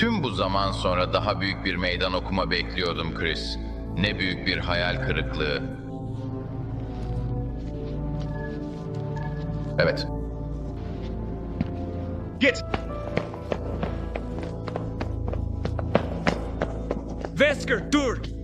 Tüm bu zaman sonra daha büyük bir meydan okuma bekliyordum Chris. Ne büyük bir hayal kırıklığı. Evet. Git. Wesker, dur.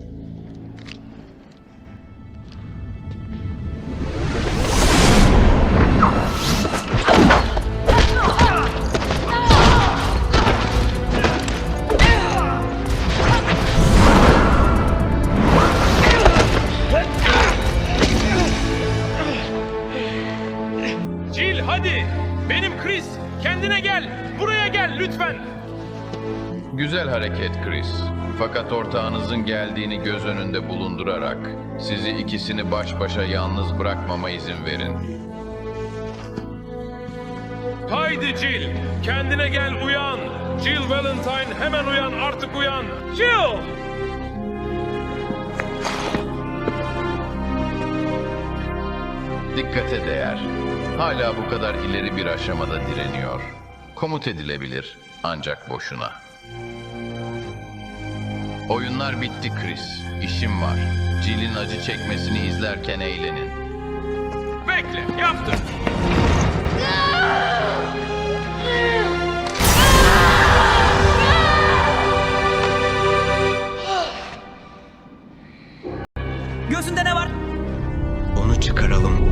Jill hadi. Benim Chris. Kendine gel. Buraya gel lütfen. Güzel hareket Chris. Fakat ortağınızın geldiğini göz önünde bulundurarak sizi ikisini baş başa yalnız bırakmama izin verin. Haydi Jill. Kendine gel uyan. Jill Valentine hemen uyan artık uyan. Jill! Dikkate değer. Hala bu kadar ileri bir aşamada direniyor. Komut edilebilir ancak boşuna. Oyunlar bitti Chris. İşim var. Jill'in acı çekmesini izlerken eğlenin. Bekle yaptım. Gözünde ne var? çıkaralım.